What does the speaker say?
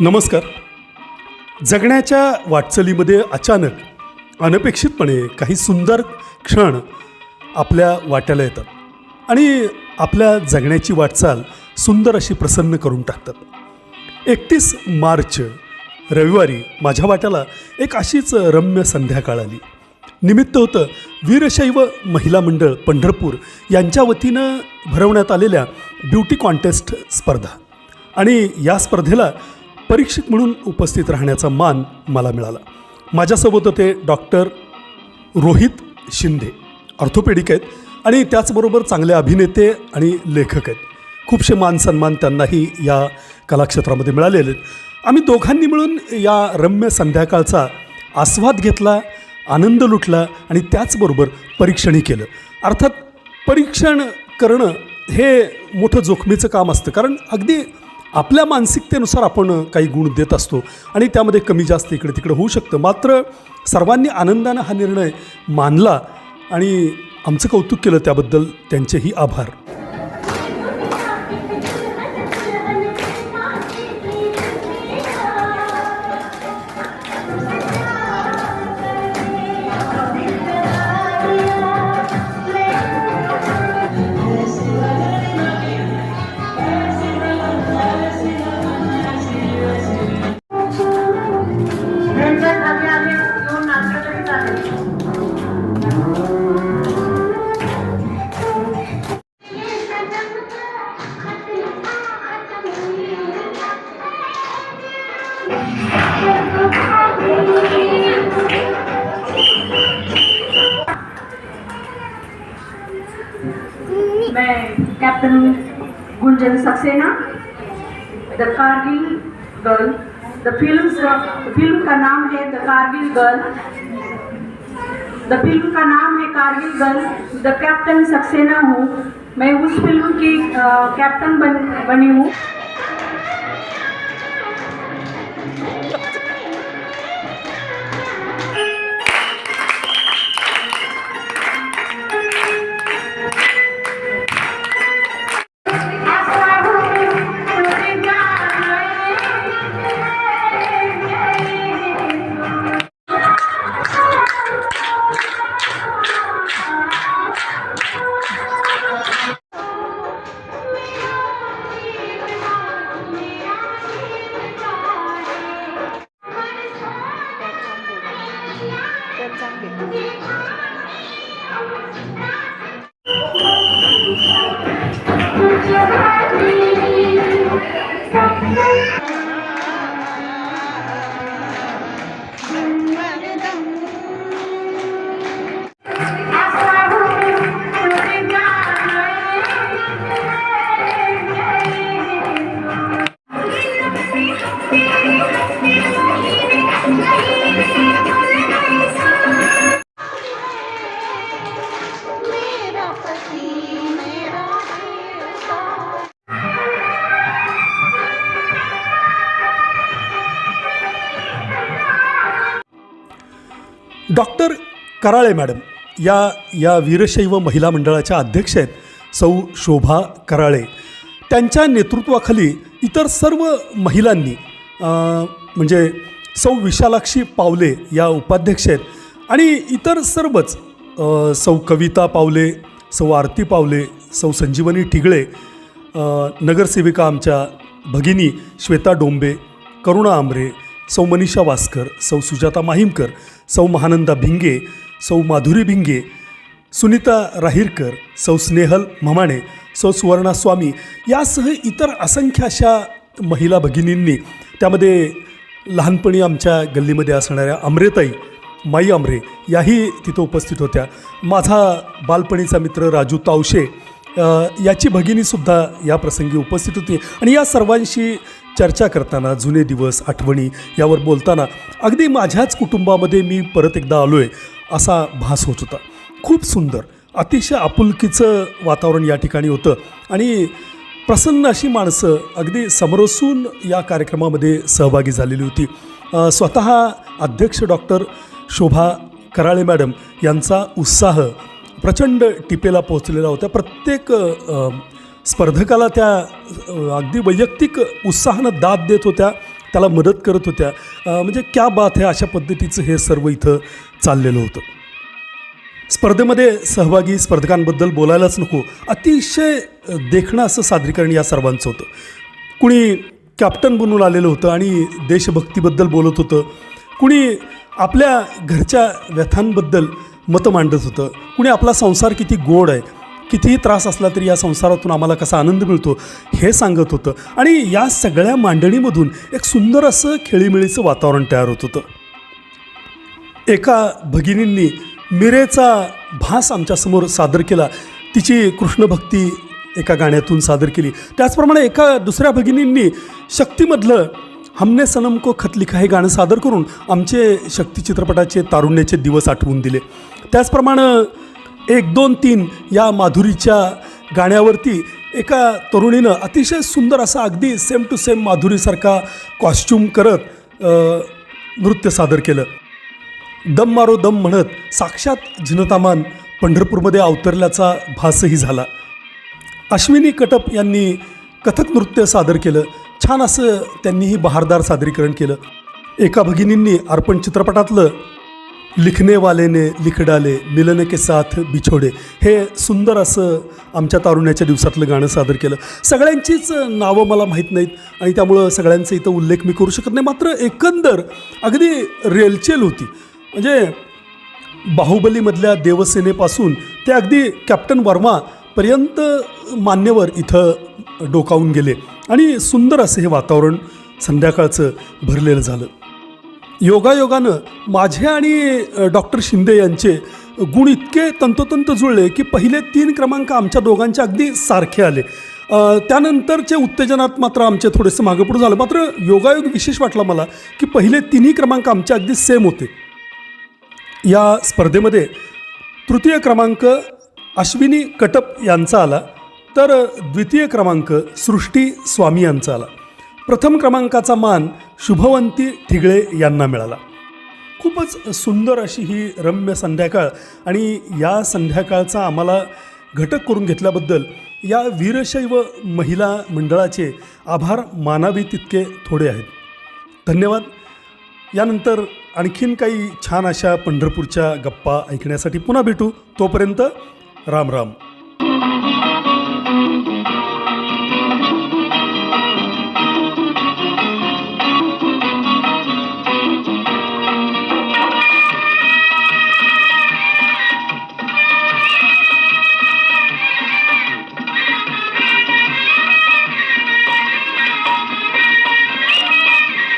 नमस्कार. जगण्याच्या वाटचालीमध्ये अचानक अनपेक्षितपणे काही सुंदर क्षण आपल्या वाट्याला येतात आणि आपल्या जगण्याची वाटचाल सुंदर अशी प्रसन्न करून टाकतात. एकतीस मार्च रविवारी माझ्या वाट्याला एक अशीच रम्य संध्याकाळ आली. निमित्त होतं वीरशैव महिला मंडळ पंढरपूर यांच्या वतीनं भरवण्यात आलेल्या ब्युटी कॉन्टेस्ट स्पर्धा. आणि या स्पर्धेला परीक्षक म्हणून उपस्थित राहण्याचा मान मला मिळाला. माझ्यासोबत होते डॉक्टर रोहित शिंदे ऑर्थोपेडिक आहेत आणि त्याचबरोबर चांगले अभिनेते आणि लेखक आहेत. खूपसे मान सन्मान त्यांनाही या कलाक्षेत्रामध्ये मिळालेले आहेत. आम्ही दोघांनी मिळून या रम्य संध्याकाळचा आस्वाद घेतला आनंद लुटला आणि त्याचबरोबर परीक्षणही केलं. अर्थात परीक्षण करणं हे मोठं जोखमीचं काम असतं. कारण अगदी आपल्या मानसिकतेनुसार आपण काही गुण देत असतो आणि त्यामध्ये कमी जास्त इकडे तिकडे होऊ शकतं. मात्र सर्वांनी आनंदानं हा निर्णय मानला आणि आमचं कौतुक केलं त्याबद्दल त्यांचेही आभार. Captain Gunjan Saxena the Kargil girl the film film का नाम है the Kargil girl the film का नाम है Kargil girl the captain Saxena हूँ। मैं उस फ़िल्म की कैप्टन बन, बनी हूँ। डॉक्टर कराळे मॅडम या या वीरशैव महिला मंडळाच्या अध्यक्ष आहेत सौ शोभा कराळे. त्यांच्या नेतृत्वाखाली इतर सर्व महिलांनी म्हणजे सौ विशालाक्षी पावले या उपाध्यक्ष आहेत आणि इतर सर्वच सौ कविता पावले सौ आरती पावले सौ संजीवनी ठिगळे नगरसेविका आमच्या भगिनी श्वेता डोंबे करुणा आंबरे सौ मनीषा वास्कर सौ सुजाता माहीमकर सौ महानंदा भिंगे सौ माधुरी भिंगे सुनीता राहिरकर सौ स्नेहल म्हमाणे सौ सुवर्णा स्वामी यासह इतर असंख्य अशा महिला भगिनींनी त्यामध्ये लहानपणी आमच्या गल्लीमध्ये असणाऱ्या अमरेताई माई अमरे याही तिथं उपस्थित होत्या. माझा बालपणीचा मित्र राजू तावशे याची भगिनीसुद्धा या प्रसंगी उपस्थित होती. आणि या सर्वांशी चर्चा करताना जुने दिवस आठवणी यावर बोलताना अगदी माझ्याच कुटुंबामध्ये मी परत एकदा आलो आहे असा भास होत होता. खूप सुंदर अतिशय आपुलकीचं वातावरण या ठिकाणी होतं आणि प्रसन्न अशी माणसं अगदी समरसून या कार्यक्रमामध्ये सहभागी झालेली होती. स्वतः अध्यक्ष डॉक्टर शोभा कराळे मॅडम यांचा उत्साह प्रचंड टिपेला पोहोचलेला होता. प्रत्येक स्पर्धकाला त्या अगदी वैयक्तिक उत्साहानं दाद देत होत्या त्याला मदत करत होत्या. म्हणजे क्या बात आहे अशा पद्धतीचं हे सर्व इथं चाललेलं होतं. स्पर्धेमध्ये सहभागी स्पर्धकांबद्दल बोलायलाच नको. अतिशय देखणं असं सादरीकरण या सर्वांचं होतं. कुणी कॅप्टन बनून आलेलं होतं आणि देशभक्तीबद्दल बोलत होतं. कुणी आपल्या घरच्या व्यथांबद्दल मतं मांडत होतं. कुणी आपला संसार किती गोड आहे. कितीही त्रास असला तरी या संसारातून आम्हाला कसा आनंद मिळतो हे सांगत होतं. आणि या सगळ्या मांडणीमधून एक सुंदर असं खेळीमेळीचं वातावरण तयार होत होतं. एका भगिनींनी मिरेचा भास आमच्यासमोर सादर केला. तिची कृष्णभक्ती एका गाण्यातून सादर केली. त्याचप्रमाणे एका दुसऱ्या भगिनींनी शक्तीमधलं हमने सनम को खत लिखा हे गाणं सादर करून आमचे शक्ती चित्रपटाचे तारुण्याचे दिवस आठवून दिले. त्याचप्रमाणे एक दोन तीन या माधुरीच्या गाण्यावरती एका तरुणीनं अतिशय सुंदर असा अगदी सेम टू सेम माधुरीसारखा कॉस्च्युम करत नृत्य सादर केलं. दम मारो दम म्हणत साक्षात जिनतामान पंढरपूरमध्ये अवतरल्याचा भासही झाला. अश्विनी कटप यांनी कथक नृत्य सादर केलं. छान असं त्यांनीही बहारदार सादरीकरण केलं. एका भगिनींनी अर्पण चित्रपटातलं लिखने वालेने लिख डाले मिलन के साथ बिछोडे। हे सुंदर असं आमच्या तारुण्याच्या दिवसातलं गाणं सादर केलं. सगळ्यांचीच नावं मला माहीत नाहीत आणि त्यामुळं सगळ्यांचा इथं उल्लेख मी करू शकत नाही. मात्र एकंदर अगदी रेलचेल होती. म्हणजे बाहुबलीमधल्या देवसेनेपासून ते अगदी कॅप्टन वर्मापर्यंत मान्यवर इथं डोकावून गेले. आणि सुंदर असं हे वातावरण संध्याकाळचं भरलेलं झालं. योगायोगानं माझे आणि डॉक्टर शिंदे यांचे गुण इतके तंतोतंत जुळले की पहिले तीन क्रमांक आमच्या दोघांचे अगदी सारखे आले. त्यानंतरचे उत्तेजनात मात्र आमचे थोडेसे मागं झालं. मात्र योगायोग विशेष वाटला मला की पहिले तिन्ही क्रमांक आमचे अगदी सेम होते. या स्पर्धेमध्ये तृतीय क्रमांक अश्विनी कटप यांचा आला तर द्वितीय क्रमांक सृष्टी स्वामी यांचा आला. प्रथम क्रमांकाचा मान शुभवंती ठिगळे यांना मिळाला. खूपच सुंदर अशी ही रम्य संध्याकाळ आणि या संध्याकाळचा आम्हाला घटक करून घेतल्याबद्दल या वीरशैव महिला मंडळाचे आभार मानावे तितके थोडे आहेत. धन्यवाद. यानंतर आणखीन काही छान अशा पंढरपूरच्या गप्पा ऐकण्यासाठी पुन्हा भेटू. तोपर्यंत राम राम.